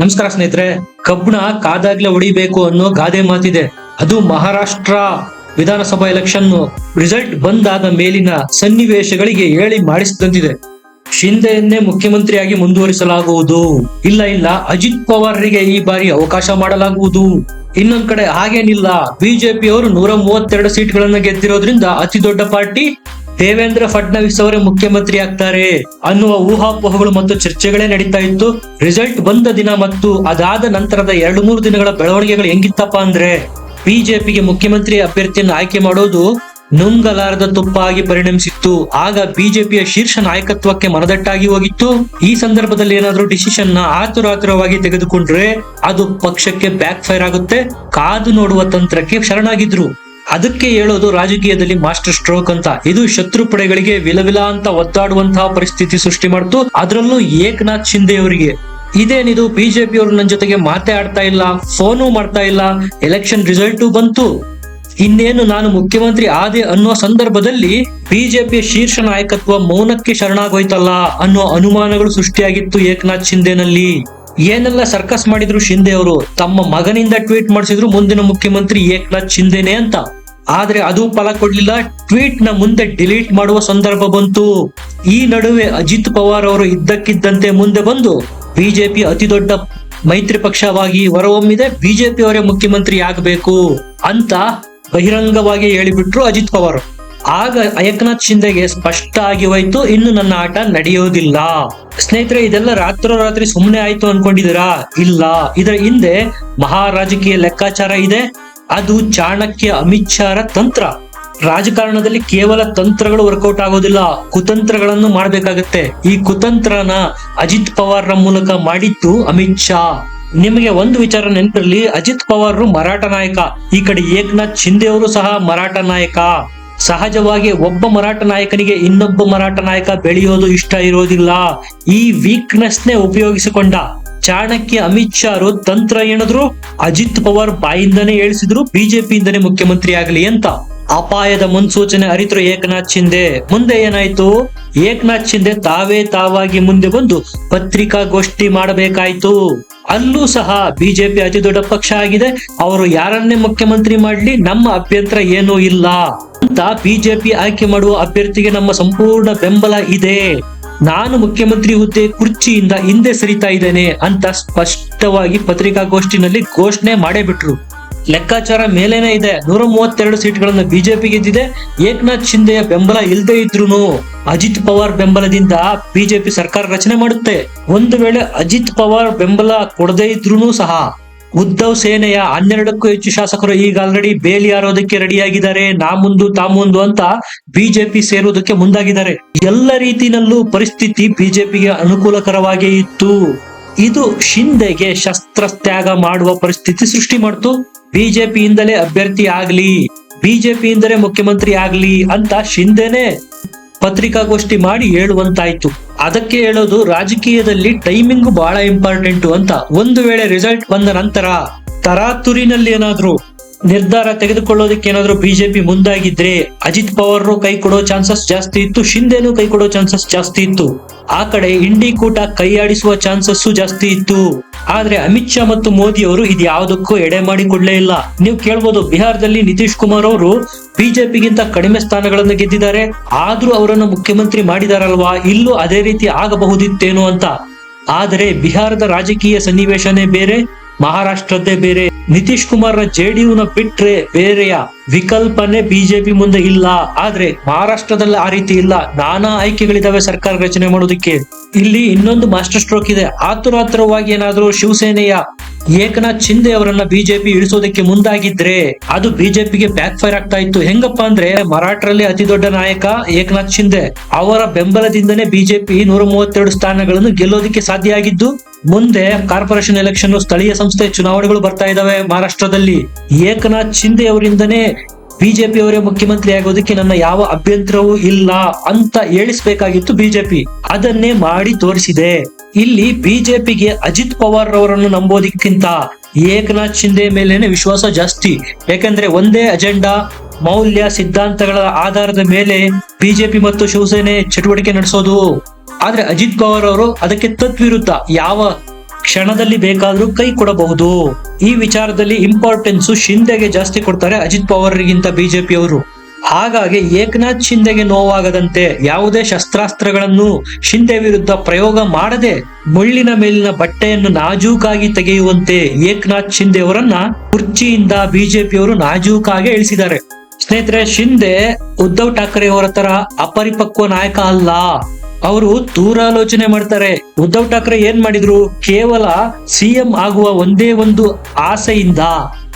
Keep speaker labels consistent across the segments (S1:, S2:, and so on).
S1: ನಮಸ್ಕಾರ ಸ್ನೇಹಿತರೆ, ಕಬ್ಬಣ ಕಾದಾಗ್ಲೇ ಹೊಡಿಬೇಕು ಅನ್ನೋ ಗಾದೆ ಮಾತಿದೆ. ಅದು ಮಹಾರಾಷ್ಟ್ರ ವಿಧಾನಸಭಾ ಎಲೆಕ್ಷನ್ ರಿಸಲ್ಟ್ ಬಂದಾದ ಮೇಲಿನ ಸನ್ನಿವೇಶಗಳಿಗೆ ಹೇಳಿ ಮಾಡಿಸಿದಂತಿದೆ. ಶಿಂದೆಯನ್ನೇ ಮುಖ್ಯಮಂತ್ರಿಯಾಗಿ ಮುಂದುವರಿಸಲಾಗುವುದು. ಇಲ್ಲ ಇಲ್ಲ, ಅಜಿತ್ ಪವಾರ್ರಿಗೆ ಈ ಬಾರಿ ಅವಕಾಶ ಮಾಡಲಾಗುವುದು. ಇನ್ನೊಂದ್ ಕಡೆ ಹಾಗೇನಿಲ್ಲ. ಬಿಜೆಪಿ ಅವರು ನೂರ ಮೂವತ್ತೆರಡು ಸೀಟ್ಗಳನ್ನ ಗೆದ್ದಿರೋದ್ರಿಂದ ಅತಿ ದೊಡ್ಡ ಪಾರ್ಟಿ ದೇವೇಂದ್ರ ಫಡ್ನವಿಸ್ ಅವರೇ ಮುಖ್ಯಮಂತ್ರಿ ಆಗ್ತಾರೆ ಅನ್ನುವ ಊಹಾಪೋಹಗಳು ಮತ್ತು ಚರ್ಚೆಗಳೇ ನಡೀತಾ ಇತ್ತು. ರಿಸಲ್ಟ್ ಬಂದ ದಿನ ಮತ್ತು ಅದಾದ ನಂತರದ ಎರಡು ಮೂರು ದಿನಗಳ ಬೆಳವಣಿಗೆಗಳು ಹೆಂಗಿತ್ತಪ್ಪ ಅಂದ್ರೆ ಬಿಜೆಪಿಗೆ ಮುಖ್ಯಮಂತ್ರಿ ಅಭ್ಯರ್ಥಿಯನ್ನು ಆಯ್ಕೆ ಮಾಡೋದು ನುಂಗಲಾರದ ತುಪ್ಪ ಆಗಿ ಪರಿಣಮಿಸಿತ್ತು. ಆಗ ಬಿಜೆಪಿಯ ಶೀರ್ಷ ನಾಯಕತ್ವಕ್ಕೆ ಮನದಟ್ಟಾಗಿ ಹೋಗಿತ್ತು. ಈ ಸಂದರ್ಭದಲ್ಲಿ ಏನಾದರೂ ಡಿಸಿಷನ್ನ ಆತುರಾತುರವಾಗಿ ತೆಗೆದುಕೊಂಡ್ರೆ ಅದು ಪಕ್ಷಕ್ಕೆ ಬ್ಯಾಕ್ ಫೈರ್ ಆಗುತ್ತೆ. ಕಾದು ನೋಡುವ ತಂತ್ರಕ್ಕೆ ಶರಣಾಗಿದ್ರು. ಅದಕ್ಕೆ ಹೇಳೋದು ರಾಜಕೀಯದಲ್ಲಿ ಮಾಸ್ಟರ್ ಸ್ಟ್ರೋಕ್ ಅಂತ. ಇದು ಶತ್ರು ಪಡೆಗಳಿಗೆ ವಿಲವಿಲ ಅಂತ ಒದ್ದಾಡುವಂತಹ ಪರಿಸ್ಥಿತಿ ಸೃಷ್ಟಿ ಮಾಡ್ತು. ಅದರಲ್ಲೂ ಏಕನಾಥ್ ಶಿಂದೆ ಅವರಿಗೆ. ಇದೇನಿದು ಬಿಜೆಪಿ ಅವರು ನನ್ನ ಜೊತೆಗೆ ಮಾತೇ ಆಡ್ತಾ ಇಲ್ಲ, ಫೋನು ಮಾಡ್ತಾ ಇಲ್ಲ ಎಲೆಕ್ಷನ್ ರಿಸಲ್ಟು ಬಂತು. ಇನ್ನೇನು ನಾನು ಮುಖ್ಯಮಂತ್ರಿ ಆದೆ ಅನ್ನೋ ಸಂದರ್ಭದಲ್ಲಿ ಬಿಜೆಪಿಯ ಶೀರ್ಷ ನಾಯಕತ್ವ ಮೌನಕ್ಕೆ ಶರಣಾಗೋಯ್ತಲ್ಲ ಅನ್ನೋ ಅನುಮಾನಗಳು ಸೃಷ್ಟಿಯಾಗಿತ್ತು ಏಕನಾಥ್ ಶಿಂದೆನಲ್ಲಿ ಏನೆಲ್ಲ ಸರ್ಕಸ್ ಮಾಡಿದ್ರು ಶಿಂದೆ ಅವರು? ತಮ್ಮ ಮಗನಿಂದ ಟ್ವೀಟ್ ಮಾಡಿಸಿದ್ರು ಮುಂದಿನ ಮುಖ್ಯಮಂತ್ರಿ ಏಕನಾಥ್ ಶಿಂದೆನೆ ಅಂತ. ಆದ್ರೆ ಅದು ಫಲ ಕೊಡ್ಲಿಲ್ಲ. ಟ್ವೀಟ್ನ ಮುಂದೆ ಡಿಲೀಟ್ ಮಾಡುವ ಸಂದರ್ಭ ಬಂತು. ಈ ನಡುವೆ ಅಜಿತ್ ಪವಾರ್ ಅವರು ಇದ್ದಕ್ಕಿದ್ದಂತೆ ಮುಂದೆ ಬಂದು ಬಿಜೆಪಿ ಅತಿ ದೊಡ್ಡ ಮೈತ್ರಿ ಪಕ್ಷವಾಗಿ ಹೊರಹೊಮ್ಮಿದೆ. ಬಿಜೆಪಿ ಅವರೇ ಮುಖ್ಯಮಂತ್ರಿ ಆಗಬೇಕು ಅಂತ ಬಹಿರಂಗವಾಗಿ ಹೇಳಿಬಿಟ್ರು ಅಜಿತ್ ಪವಾರ್. ಆಗ ಏಕನಾಥ್ ಶಿಂದೆಗೆ ಸ್ಪಷ್ಟ ಆಗಿ ಹೋಯ್ತು, ಇನ್ನು ನನ್ನ ಆಟ ನಡೆಯೋದಿಲ್ಲ. ಸ್ನೇಹಿತರೆ, ಇದೆಲ್ಲ ರಾತ್ರೋರಾತ್ರಿ ಸುಮ್ಮನೆ ಆಯ್ತು ಅನ್ಕೊಂಡಿದೀರಾ ಇಲ್ಲ. ಇದರ ಹಿಂದೆ ಮಹಾರಾಜಕೀಯ ಲೆಕ್ಕಾಚಾರ ಇದೆ. ಅದು ಚಾಣಕ್ಯ ಅಮಿತ್ ಶಾರ ತಂತ್ರ. ರಾಜಕಾರಣದಲ್ಲಿ ಕೇವಲ ತಂತ್ರಗಳು ವರ್ಕೌಟ್ ಆಗೋದಿಲ್ಲ, ಕುತಂತ್ರಗಳನ್ನು ಮಾಡಬೇಕಾಗತ್ತೆ. ಈ ಕುತಂತ್ರನ ಅಜಿತ್ ಪವಾರ್ರ ಮೂಲಕ ಮಾಡಿದ್ದು ಅಮಿತ್ ಶಾ. ನಿಮಗೆ ಒಂದು ವಿಚಾರ ನೆನಪಿರಲಿ, ಅಜಿತ್ ಪವಾರ್ ಮರಾಠ ನಾಯಕ, ಈ ಕಡೆ ಏಕನಾಥ್ ಶಿಂದೆ ಅವರು ಸಹ ಮರಾಠ ನಾಯಕ. ಸಹಜವಾಗಿ ಒಬ್ಬ ಮರಾಠ ನಾಯಕನಿಗೆ ಇನ್ನೊಬ್ಬ ಮರಾಠ ನಾಯಕ ಬೆಳೆಯೋದು ಇಷ್ಟ ಇರೋದಿಲ್ಲ. ಈ ವೀಕ್ನೆಸ್ ನೇ ಉಪಯೋಗಿಸಿಕೊಂಡ ಚಾಣಕ್ಯ ಅಮಿತ್ ಶಾರು ತಂತ್ರ ಏನಾದ್ರು ಅಜಿತ್ ಪವಾರ್ ಬಾಯಿಂದನೇ ಹೇಳಿಸಿದ್ರು ಬಿಜೆಪಿಯಿಂದನೇ ಮುಖ್ಯಮಂತ್ರಿ ಆಗಲಿ ಅಂತ. ಅಪಾಯದ ಮುನ್ಸೂಚನೆ ಅರಿತರು ಏಕನಾಥ್ ಶಿಂದೆ ಮುಂದೆ ಏನಾಯ್ತು? ಏಕನಾಥ್ ಶಿಂದೆ ತಾವೇ ತಾವಾಗಿ ಮುಂದೆ ಬಂದು ಪತ್ರಿಕಾಗೋಷ್ಠಿ ಮಾಡಬೇಕಾಯ್ತು. ಅಲ್ಲೂ ಸಹ ಬಿಜೆಪಿ ಅತಿ ದೊಡ್ಡ ಪಕ್ಷ ಆಗಿದೆ. ಅವರು ಯಾರನ್ನೇ ಮುಖ್ಯಮಂತ್ರಿ ಮಾಡ್ಲಿ, ನಮ್ಮ ಅಭ್ಯಂತರ ಏನೂ ಇಲ್ಲ. ಅಂತ ಬಿಜೆಪಿ ಆಯ್ಕೆ ಮಾಡುವ ಅಭ್ಯರ್ಥಿಗೆ ನಮ್ಮ ಸಂಪೂರ್ಣ ಬೆಂಬಲ ಇದೆ. ನಾನು ಮುಖ್ಯಮಂತ್ರಿ ಹುದ್ದೆ ಕುರ್ಚಿಯಿಂದ ಹಿಂದೆ ಸರಿತಾ ಇದ್ದೇನೆ ಅಂತ ಸ್ಪಷ್ಟವಾಗಿ ಪತ್ರಿಕಾಗೋಷ್ಠಿನಲ್ಲಿ ಘೋಷಣೆ ಮಾಡೇ ಬಿಟ್ರು. ಲೆಕ್ಕಾಚಾರ ಮೇಲೇನೆ ಇದೆ. ನೂರ ಮೂವತ್ತೆರಡು ಸೀಟ್ಗಳನ್ನು ಬಿಜೆಪಿ ಗೆದ್ದಿದೆ. ಏಕನಾಥ್ ಶಿಂದೆಯ ಬೆಂಬಲ ಇಲ್ಲದೆ ಇದ್ರು ಅಜಿತ್ ಪವಾರ್ ಬೆಂಬಲದಿಂದ ಬಿಜೆಪಿ ಸರ್ಕಾರ ರಚನೆ ಮಾಡುತ್ತೆ. ಒಂದು ವೇಳೆ ಅಜಿತ್ ಪವಾರ್ ಬೆಂಬಲ ಕೊಡದೇ ಇದ್ರು ಸಹ ಉದ್ಧವ್ ಸೇನೆಯ ಹನ್ನೆರಡಕ್ಕೂ ಹೆಚ್ಚು ಶಾಸಕರು ಈಗ ಆಲ್ರೆಡಿ ಬೇಲಿ ಆರೋದಕ್ಕೆ ರೆಡಿಯಾಗಿದ್ದಾರೆ. ನಾ ಮುಂದು, ತಾ ಮುಂದು ಅಂತ ಬಿಜೆಪಿ ಸೇರುವುದಕ್ಕೆ ಮುಂದಾಗಿದ್ದಾರೆ. ಎಲ್ಲ ರೀತಿಯಲ್ಲೂ ಪರಿಸ್ಥಿತಿ ಬಿಜೆಪಿಗೆ ಅನುಕೂಲಕರವಾಗಿ ಇತ್ತು. ಇದು ಶಿಂದೆಗೆ ಶಸ್ತ್ರತ್ಯಾಗ ಮಾಡುವ ಪರಿಸ್ಥಿತಿ ಸೃಷ್ಟಿ ಮಾಡ್ತು. ಬಿಜೆಪಿಯಿಂದಲೇ ಅಭ್ಯರ್ಥಿ ಆಗ್ಲಿ, ಬಿಜೆಪಿಯಿಂದಲೇ ಮುಖ್ಯಮಂತ್ರಿ ಆಗ್ಲಿ ಅಂತ ಶಿಂದೆನೆ ಪತ್ರಿಕಾಗೋಷ್ಠಿ ಮಾಡಿ ಹೇಳುವಂತಾಯ್ತು. ಅದಕ್ಕೆ ಹೇಳೋದು ರಾಜಕೀಯದಲ್ಲಿ ಟೈಮಿಂಗ್ ಬಹಳ ಇಂಪಾರ್ಟೆಂಟ್ ಅಂತ. ಒಂದು ವೇಳೆ ರಿಸಲ್ಟ್ ಬಂದ ನಂತರ ತರಾತುರಿನಲ್ಲಿ ಏನಾದ್ರು ನಿರ್ಧಾರ ತೆಗೆದುಕೊಳ್ಳೋದಕ್ಕೆ ಏನಾದ್ರು ಬಿಜೆಪಿ ಮುಂದಾಗಿದ್ರೆ ಅಜಿತ್ ಪವಾರ್ ಕೈ ಕೊಡೋ ಚಾನ್ಸಸ್ ಜಾಸ್ತಿ ಇತ್ತು ಶಿಂದೆನೂ ಕೈ ಕೊಡೋ ಚಾನ್ಸಸ್ ಜಾಸ್ತಿ ಇತ್ತು. ಆ ಕಡೆ ಇಂಡಿ ಕೂಟ ಕೈಯಾಡಿಸುವ ಚಾನ್ಸಸ್ ಜಾಸ್ತಿ ಇತ್ತು. ಆದ್ರೆ ಅಮಿತ್ ಶಾ ಮತ್ತು ಮೋದಿ ಅವರು ಇದು ಯಾವುದಕ್ಕೂ ಎಡೆ ಮಾಡಿಕೊಡ್ಲೇ ಇಲ್ಲ. ನೀವು ಕೇಳ್ಬೋದು, ಬಿಹಾರದಲ್ಲಿ ನಿತೀಶ್ ಕುಮಾರ್ ಅವರು ಬಿಜೆಪಿಗಿಂತ ಕಡಿಮೆ ಸ್ಥಾನಗಳನ್ನು ಗೆದ್ದಿದ್ದಾರೆ. ಆದ್ರೂ ಅವರನ್ನು ಮುಖ್ಯಮಂತ್ರಿ ಮಾಡಿದಾರಲ್ವಾ? ಇಲ್ಲೂ ಅದೇ ರೀತಿ ಆಗಬಹುದಿತ್ತೇನೋ ಅಂತ. ಆದರೆ ಬಿಹಾರದ ರಾಜಕೀಯ ಸನ್ನಿವೇಶನೇ ಬೇರೆ. ಮಹಾರಾಷ್ಟ್ರದ್ದೇ ಬೇರೆ. ನಿತೀಶ್ ಕುಮಾರ್ನ ನ ಬಿಟ್ರೆ ಬೇರೆಯ ವಿಕಲ್ಪನೆ ಬಿಜೆಪಿ ಮುಂದೆ ಇಲ್ಲ. ಆದ್ರೆ ಮಹಾರಾಷ್ಟ್ರದಲ್ಲಿ ಆ ರೀತಿ ಇಲ್ಲ. ನಾನಾ ಆಯ್ಕೆಗಳಿದಾವೆ ಸರ್ಕಾರ ರಚನೆ ಮಾಡೋದಕ್ಕೆ. ಇಲ್ಲಿ ಇನ್ನೊಂದು ಮಾಸ್ಟರ್ ಸ್ಟ್ರೋಕ್ ಇದೆ. ಆತುರಾತುರವಾಗಿ ಏನಾದ್ರೂ ಶಿವಸೇನೆಯ ಏಕನಾಥ್ ಶಿಂದೆ ಅವರನ್ನ ಬಿಜೆಪಿ ಇಳಿಸೋದಕ್ಕೆ ಮುಂದಾಗಿದ್ರೆ ಅದು ಬಿಜೆಪಿಗೆ ಬ್ಯಾಕ್ ಫೈರ್ ಆಗ್ತಾ ಇತ್ತು. ಹೆಂಗಪ್ಪ ಅಂದ್ರೆ ಮರಾಠರಲ್ಲಿ ಅತಿ ದೊಡ್ಡ ನಾಯಕ ಏಕನಾಥ್ ಶಿಂದೆ. ಅವರ ಬೆಂಬಲದಿಂದನೇ ಬಿಜೆಪಿ ನೂರ ಮೂವತ್ತೆರಡು ಸ್ಥಾನಗಳನ್ನು ಗೆಲ್ಲೋದಕ್ಕೆ ಸಾಧ್ಯ ಆಗಿದ್ದು, ಮುಂದೆ ಕಾರ್ಪೊರೇಷನ್ ಎಲೆಕ್ಷನ್ ಸ್ಥಳೀಯ ಸಂಸ್ಥೆ ಚುನಾವಣೆಗಳು ಬರ್ತಾ ಇದಾವೆ ಮಹಾರಾಷ್ಟ್ರದಲ್ಲಿ. ಏಕನಾಥ್ ಶಿಂದೆ ಅವರಿಂದನೇ ಬಿಜೆಪಿ ಅವರೇ ಮುಖ್ಯಮಂತ್ರಿ ಆಗೋದಕ್ಕೆ ನನ್ನ ಯಾವ ಅಭ್ಯಂತರವೂ ಇಲ್ಲ ಅಂತ ಹೇಳಿಸ್ಬೇಕಾಗಿತ್ತು ಬಿಜೆಪಿ. ಅದನ್ನೇ ಮಾಡಿ ತೋರಿಸಿದೆ. ಇಲ್ಲಿ ಬಿಜೆಪಿಗೆ ಅಜಿತ್ ಪವಾರ್ ಅವರನ್ನು ನಂಬೋದಕ್ಕಿಂತ ಏಕನಾಥ್ ಶಿಂದೆ ಮೇಲೇನೆ ವಿಶ್ವಾಸ ಜಾಸ್ತಿ. ಯಾಕಂದ್ರೆ ಒಂದೇ ಅಜೆಂಡಾ, ಮೌಲ್ಯ, ಸಿದ್ಧಾಂತಗಳ ಆಧಾರದ ಮೇಲೆ ಬಿಜೆಪಿ ಮತ್ತು ಶಿವಸೇನೆ ಚಟುವಟಿಕೆ ನಡೆಸೋದು. ಆದ್ರೆ ಅಜಿತ್ ಪವಾರ್ ಅವರು ಅದಕ್ಕೆ ತತ್ವಿರುದ್ಧ. ಯಾವ ಕ್ಷಣದಲ್ಲಿ ಬೇಕಾದ್ರೂ ಕೈ ಕೊಡಬಹುದು. ಈ ವಿಚಾರದಲ್ಲಿ ಇಂಪಾರ್ಟೆನ್ಸ್ ಶಿಂದೆಗೆ ಜಾಸ್ತಿ ಕೊಡ್ತಾರೆ ಅಜಿತ್ ಪವಾರ್ಗಿಂತ ಬಿಜೆಪಿ ಅವರು ಹಾಗಾಗಿ ಏಕನಾಥ್ ಶಿಂದೆಗೆ ನೋವಾಗದಂತೆ ಯಾವುದೇ ಶಸ್ತ್ರಾಸ್ತ್ರಗಳನ್ನು ಶಿಂದೆ ವಿರುದ್ಧ ಪ್ರಯೋಗ ಮಾಡದೆ ಮುಳ್ಳಿನ ಮೇಲಿನ ಬಟ್ಟೆಯನ್ನು ನಾಜೂಕಾಗಿ ತೆಗೆಯುವಂತೆ ಏಕನಾಥ್ ಶಿಂದೆ ಅವರನ್ನ ಕುರ್ಚಿಯಿಂದ ಬಿಜೆಪಿಯವರು ನಾಜೂಕಾಗಿ ಇಳಿಸಿದ್ದಾರೆ. ಸ್ನೇಹಿತರೆ, ಶಿಂದೆ ಉದ್ಧವ್ ಠಾಕ್ರೆ ಅವರ ತರ ಅಪರಿಪಕ್ವ ನಾಯಕ ಅಲ್ಲ. ಅವರು ದೂರಾಲೋಚನೆ ಮಾಡ್ತಾರೆ. ಉದ್ಧವ್ ಠಾಕ್ರೆ ಏನ್ ಮಾಡಿದ್ರು? ಕೇವಲ ಸಿಎಂ ಆಗುವ ಒಂದೇ ಒಂದು ಆಸೆಯಿಂದ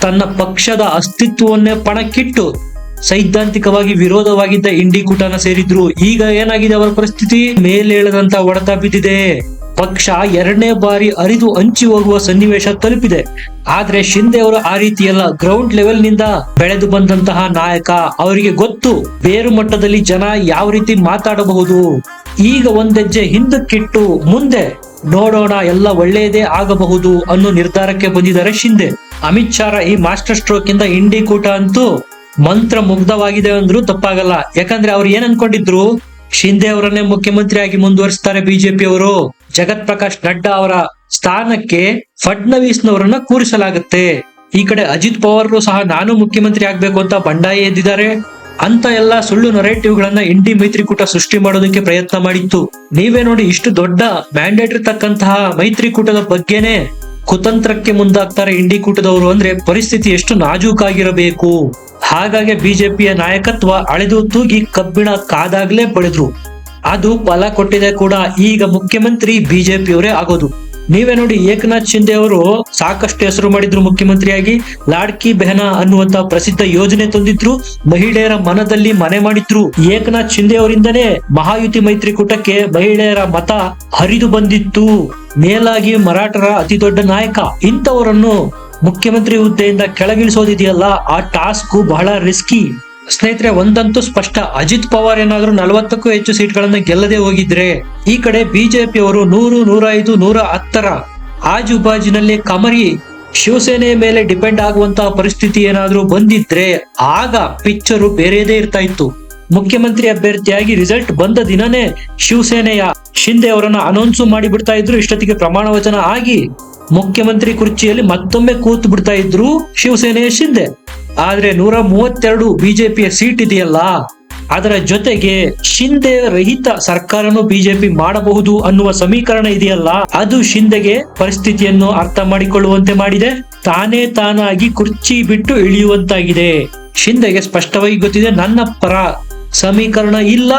S1: ತನ್ನ ಪಕ್ಷದ ಅಸ್ತಿತ್ವವನ್ನೇ ಪಣಕ್ಕಿಟ್ಟು ಸೈದ್ಧಾಂತಿಕವಾಗಿ ವಿರೋಧವಾಗಿದ್ದ ಇಂಡಿ ಕೂಟನ ಸೇರಿದ್ರು. ಈಗ ಏನಾಗಿದೆ ಅವರ ಪರಿಸ್ಥಿತಿ? ಮೇಲೇಳದಂತ ಹೊಡೆತ ಬಿದ್ದಿದೆ. ಪಕ್ಷ ಎರಡನೇ ಬಾರಿ ಅರಿದು ಹಂಚಿ ಹೋಗುವ ಸನ್ನಿವೇಶ ತಲುಪಿದೆ. ಆದ್ರೆ ಶಿಂದೆ ಅವರು ಆ ರೀತಿಯಲ್ಲ ಗ್ರೌಂಡ್ ಲೆವೆಲ್ನಿಂದ ಬೆಳೆದು ಬಂದಂತಹ ನಾಯಕ. ಅವರಿಗೆ ಗೊತ್ತು, ಬೇರು ಮಟ್ಟದಲ್ಲಿ ಜನ ಯಾವ ರೀತಿ ಮಾತಾಡಬಹುದು. ಈಗ ಒಂದೆಜ್ಜೆ ಹಿಂದಕ್ಕಿಟ್ಟು ಮುಂದೆ ನೋಡೋಣ, ಎಲ್ಲ ಒಳ್ಳೆಯದೇ ಆಗಬಹುದು ಅನ್ನೋ ನಿರ್ಧಾರಕ್ಕೆ ಬಂದಿದ್ದಾರೆ ಶಿಂದೆ. ಅಮಿತ್ ಶಾ ಈ ಮಾಸ್ಟರ್ ಸ್ಟ್ರೋಕ್ ಇಂದ ಇಂಡಿ ಕೂಟ ಅಂತೂ ಮಂತ್ರ ಮುಗ್ಧವಾಗಿದೆ ಅಂದ್ರೂ ತಪ್ಪಾಗಲ್ಲ. ಯಾಕಂದ್ರೆ ಅವ್ರು ಏನ್ ಅನ್ಕೊಂಡಿದ್ರು? ಶಿಂದೆ ಅವರನ್ನೇ ಮುಖ್ಯಮಂತ್ರಿ ಆಗಿ ಮುಂದುವರಿಸ್ತಾರೆ ಬಿಜೆಪಿ ಅವರು. ಜಗತ್ ಪ್ರಕಾಶ್ ನಡ್ಡಾ ಅವರ ಸ್ಥಾನಕ್ಕೆ ಫಡ್ನವೀಸ್ನವರನ್ನ ಕೂರಿಸಲಾಗುತ್ತೆ. ಈ ಕಡೆ ಅಜಿತ್ ಪವಾರ್ ಸಹ ನಾನು ಮುಖ್ಯಮಂತ್ರಿ ಆಗ್ಬೇಕು ಅಂತ ಬಂಡಾಯ ಎದ್ದಿದ್ದಾರೆ. ಅಂತ ಎಲ್ಲ ಸುಳ್ಳು ನರೇಟಿವ್ ಗಳನ್ನ ಇಂಡಿ ಮೈತ್ರಿಕೂಟ ಸೃಷ್ಟಿ ಮಾಡೋದಕ್ಕೆ ಪ್ರಯತ್ನ ಮಾಡಿತ್ತು. ನೀವೇ ನೋಡಿ ಇಷ್ಟು ದೊಡ್ಡ ಮ್ಯಾಂಡೇಟ್ ಇರ್ತಕ್ಕಂತಹ ಮೈತ್ರಿಕೂಟದ ಬಗ್ಗೆನೆ ಕುತಂತ್ರಕ್ಕೆ ಮುಂದಾಗ್ತಾರೆ ಇಂಡಿ ಕೂಟದವರು. ಅಂದ್ರೆ ಪರಿಸ್ಥಿತಿ ಎಷ್ಟು ನಾಜೂಕಾಗಿರಬೇಕು? ಹಾಗಾಗಿ ಬಿಜೆಪಿಯ ನಾಯಕತ್ವ ಅಳೆದು ತೂಗಿ ಕಬ್ಬಿಣ ಕಾದಾಗ್ಲೇ ಬಳಿದ್ರು ಅದು ಫಲ ಕೊಟ್ಟಿದೆ ಕೂಡ ಈಗ ಮುಖ್ಯಮಂತ್ರಿ ಬಿಜೆಪಿಯವರೇ ಆಗೋದು. ನೀವೇ ನೋಡಿ ಏಕನಾಥ್ ಶಿಂದೆ ಅವರು ಸಾಕಷ್ಟು ಹೆಸರು ಮಾಡಿದ್ರು ಮುಖ್ಯಮಂತ್ರಿಯಾಗಿ. ಲಾಡ್ಕಿ ಬೆಹನಾ ಅನ್ನುವಂತ ಪ್ರಸಿದ್ಧ ಯೋಜನೆ ತಂದಿದ್ರು. ಮಹಿಳೆಯರ ಮನದಲ್ಲಿ ಮನೆ ಮಾಡಿದ್ರು. ಏಕನಾಥ್ ಶಿಂದೆ ಅವರಿಂದನೇ ಮಹಾಯುತಿ ಮೈತ್ರಿಕೂಟಕ್ಕೆ ಮಹಿಳೆಯರ ಮತ ಹರಿದು ಬಂದಿತ್ತು. ಮೇಲಾಗಿ ಮರಾಠರ ಅತಿ ದೊಡ್ಡ ನಾಯಕ. ಇಂಥವರನ್ನು ಮುಖ್ಯಮಂತ್ರಿ ಹುದ್ದೆಯಿಂದ ಕೆಳಗಿಳಿಸೋದಿದೆಯಲ್ಲ, ಆ ಟಾಸ್ಕ್ ಬಹಳ ರಿಸ್ಕಿ ಸ್ನೇಹಿತರೆ, ಒಂದಂತೂ ಸ್ಪಷ್ಟ. ಅಜಿತ್ ಪವಾರ್ ಏನಾದ್ರೂ ನಲವತ್ತಕ್ಕೂ ಹೆಚ್ಚು ಸೀಟ್ಗಳನ್ನ ಗೆಲ್ಲದೆ ಹೋಗಿದ್ರೆ, ಈ ಕಡೆ ಬಿಜೆಪಿ ಅವರು ನೂರು ನೂರ ಐದು ನೂರ ಹತ್ತರ ಆಜುಬಾಜಿನಲ್ಲಿ ಕಮರಿ. ಶಿವಸೇನೆ ಮೇಲೆ ಡಿಪೆಂಡ್ ಆಗುವಂತಹ ಪರಿಸ್ಥಿತಿ ಏನಾದ್ರೂ ಬಂದಿದ್ರೆ, ಆಗ ಪಿಕ್ಚರು ಬೇರೆದೇ ಇರ್ತಾ ಇತ್ತು. ಮುಖ್ಯಮಂತ್ರಿ ಅಭ್ಯರ್ಥಿಯಾಗಿ ರಿಸಲ್ಟ್ ಬಂದ ದಿನನೇ ಶಿವಸೇನೆಯ ಶಿಂದೆ ಅವರನ್ನ ಅನೌನ್ಸ್ ಮಾಡಿ ಬಿಡ್ತಾ ಇದ್ರು, ಇಷ್ಟೊತ್ತಿಗೆ ಪ್ರಮಾಣ ವಚನ ಆಗಿ. ಮುಖ್ಯಮಂತ್ರಿ ಕುರ್ಚಿಯಲ್ಲಿ ಮತ್ತೊಮ್ಮೆ ಕೂತು ಬಿಡ್ತಾ ಇದ್ರು ಶಿವಸೇನೆಯ ಶಿಂದೆ. ಆದ್ರೆ ನೂರ ಮೂವತ್ತೆರಡು ಬಿಜೆಪಿಯ ಸೀಟ್ ಇದೆಯಲ್ಲ? ಅದರ ಜೊತೆಗೆ ಶಿಂದೆ ರಹಿತ ಸರ್ಕಾರನು ಬಿಜೆಪಿ ಮಾಡಬಹುದು ಅನ್ನುವ ಸಮೀಕರಣ ಇದೆಯಲ್ಲ? ಅದು ಶಿಂದೆಗೆ ಪರಿಸ್ಥಿತಿಯನ್ನು ಅರ್ಥ ಮಾಡಿಕೊಳ್ಳುವಂತೆ ಮಾಡಿದೆ. ತಾನೇ ತಾನಾಗಿ ಕುರ್ಚಿ ಬಿಟ್ಟು ಇಳಿಯುವಂತಾಗಿದೆ. ಶಿಂದೆಗೆ ಸ್ಪಷ್ಟವಾಗಿ ಗೊತ್ತಿದೆ, ನನ್ನ ಪರ ಸಮೀಕರಣ ಇಲ್ಲ.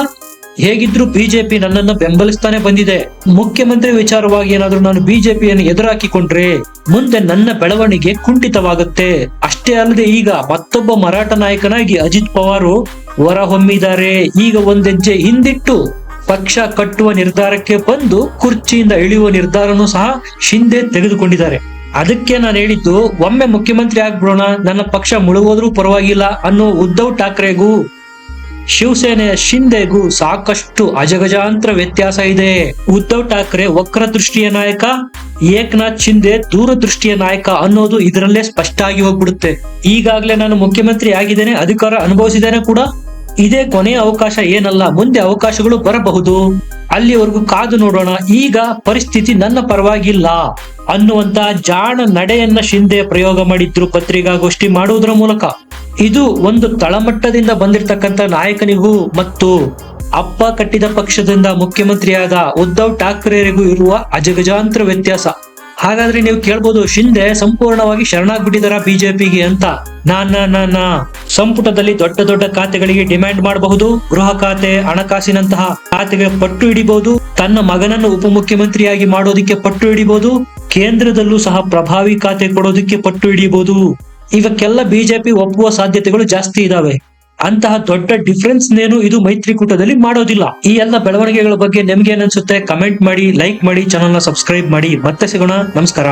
S1: ಹೇಗಿದ್ರು ಬಿಜೆಪಿ ನನ್ನನ್ನ ಬೆಂಬಲಿಸ್ತಾನೆ ಬಂದಿದೆ. ಮುಖ್ಯಮಂತ್ರಿ ವಿಚಾರವಾಗಿ ಏನಾದ್ರೂ ನಾನು ಬಿಜೆಪಿಯನ್ನು ಎದುರಾಕಿಕೊಂಡ್ರೆ ಮುಂದೆ ನನ್ನ ಬೆಳವಣಿಗೆ ಕುಂಠಿತವಾಗುತ್ತೆ. ಅಷ್ಟೇ ಅಲ್ಲದೆ ಈಗ ಮತ್ತೊಬ್ಬ ಮರಾಠ ನಾಯಕನಾಗಿ ಅಜಿತ್ ಪವಾರ್ ಹೊರಹೊಮ್ಮಿದ್ದಾರೆ. ಈಗ ಒಂದೆಜ್ಜೆ ಹಿಂದಿಟ್ಟು ಪಕ್ಷ ಕಟ್ಟುವ ನಿರ್ಧಾರಕ್ಕೆ ಬಂದು ಕುರ್ಚಿಯಿಂದ ಇಳಿಯುವ ನಿರ್ಧಾರನೂ ಸಹ ಶಿಂದೆ ತೆಗೆದುಕೊಂಡಿದ್ದಾರೆ. ಅದಕ್ಕೆ ನಾನು ಹೇಳಿದ್ದು, ಒಮ್ಮೆ ಮುಖ್ಯಮಂತ್ರಿ ಆಗ್ಬಿಡೋಣ, ನನ್ನ ಪಕ್ಷ ಮುಳುಗೋದ್ರೂ ಪರವಾಗಿಲ್ಲ ಅನ್ನೋ ಉದ್ಧವ್ ಠಾಕ್ರೆಗೂ ಶಿವಸೇನೆಯ ಶಿಂದೆಗೂ ಸಾಕಷ್ಟು ಅಜಗಜಾಂತರ ವ್ಯತ್ಯಾಸ ಇದೆ. ಉದ್ಧವ್ ಠಾಕ್ರೆ ವಕ್ರದೃಷ್ಟಿಯ ನಾಯಕ, ಏಕನಾಥ್ ಶಿಂದೆ ದೂರದೃಷ್ಟಿಯ ನಾಯಕ ಅನ್ನೋದು ಇದರಲ್ಲೇ ಸ್ಪಷ್ಟ ಆಗಿ ಹೋಗ್ಬಿಡುತ್ತೆ. ಈಗಾಗಲೇ ನಾನು ಮುಖ್ಯಮಂತ್ರಿ ಆಗಿದ್ದೇನೆ, ಅಧಿಕಾರ ಅನುಭವಿಸಿದ್ದೇನೆ ಕೂಡ. ಇದೇ ಕೊನೆಯ ಅವಕಾಶ ಏನಲ್ಲ, ಮುಂದೆ ಅವಕಾಶಗಳು ಬರಬಹುದು. ಅಲ್ಲಿವರೆಗೂ ಕಾದು ನೋಡೋಣ, ಈಗ ಪರಿಸ್ಥಿತಿ ನನ್ನ ಪರವಾಗಿಲ್ಲ ಅನ್ನುವಂತ ಜಾಣ ನಡೆಯನ್ನ ಶಿಂದೆ ಪ್ರಯೋಗ ಮಾಡಿದ್ರು ಪತ್ರಿಕಾಗೋಷ್ಠಿ ಮಾಡುವುದರ ಮೂಲಕ. ಇದು ಒಂದು ತಳಮಟ್ಟದಿಂದ ಬಂದಿರತಕ್ಕಂತ ನಾಯಕನಿಗೂ ಮತ್ತು ಅಪ್ಪ ಕಟ್ಟಿದ ಪಕ್ಷದಿಂದ ಮುಖ್ಯಮಂತ್ರಿಯಾದ ಉದ್ಧವ್ ಠಾಕ್ರೆರಿಗೂ ಇರುವ ಅಜಗಜಾಂತರ ವ್ಯತ್ಯಾಸ. ಹಾಗಾದ್ರೆ ನೀವು ಕೇಳ್ಬೋದು ಶಿಂದೆ ಸಂಪೂರ್ಣವಾಗಿ ಶರಣಾಗ್ಬಿಟ್ಟಿದಾರ ಬಿಜೆಪಿಗೆ ಅಂತ. ನಾನ ನಾನ ಸಂಪುಟದಲ್ಲಿ ದೊಡ್ಡ ದೊಡ್ಡ ಖಾತೆಗಳಿಗೆ ಡಿಮ್ಯಾಂಡ್ ಮಾಡಬಹುದು, ಗೃಹ ಖಾತೆ, ಹಣಕಾಸಿನಂತಹ ಖಾತೆಗೆ ಪಟ್ಟು ಹಿಡಿಬಹುದು, ತನ್ನ ಮಗನನ್ನು ಉಪಮುಖ್ಯಮಂತ್ರಿಯಾಗಿ ಮಾಡೋದಕ್ಕೆ ಪಟ್ಟು ಹಿಡಿಬಹುದು, ಕೇಂದ್ರದಲ್ಲೂ ಸಹ ಪ್ರಭಾವಿ ಖಾತೆ ಕೊಡೋದಕ್ಕೆ ಪಟ್ಟು ಹಿಡಿಯಬಹುದು ಇವಕ್ಕೆಲ್ಲ ಬಿಜೆಪಿ ಒಪ್ಪುವ ಸಾಧ್ಯತೆಗಳು ಜಾಸ್ತಿ ಇದಾವೆ. ಅಂತಹ ದೊಡ್ಡ ಡಿಫರೆನ್ಸ್ ನೇನು ಇದು ಮೈತ್ರಿಕೂಟದಲ್ಲಿ ಮಾಡೋದಿಲ್ಲ. ಈ ಎಲ್ಲ ಬೆಳವಣಿಗೆಗಳ ಬಗ್ಗೆ ನಿಮ್ಗೆ ಅನ್ಸುತ್ತೆ? ಕಮೆಂಟ್ ಮಾಡಿ ಲೈಕ್ ಮಾಡಿ ಚಾನಲ್ನ ಸಬ್ಸ್ಕ್ರೈಬ್ ಮಾಡಿ. ಮತ್ತೆ ಸಿಗೋಣ. ನಮಸ್ಕಾರ.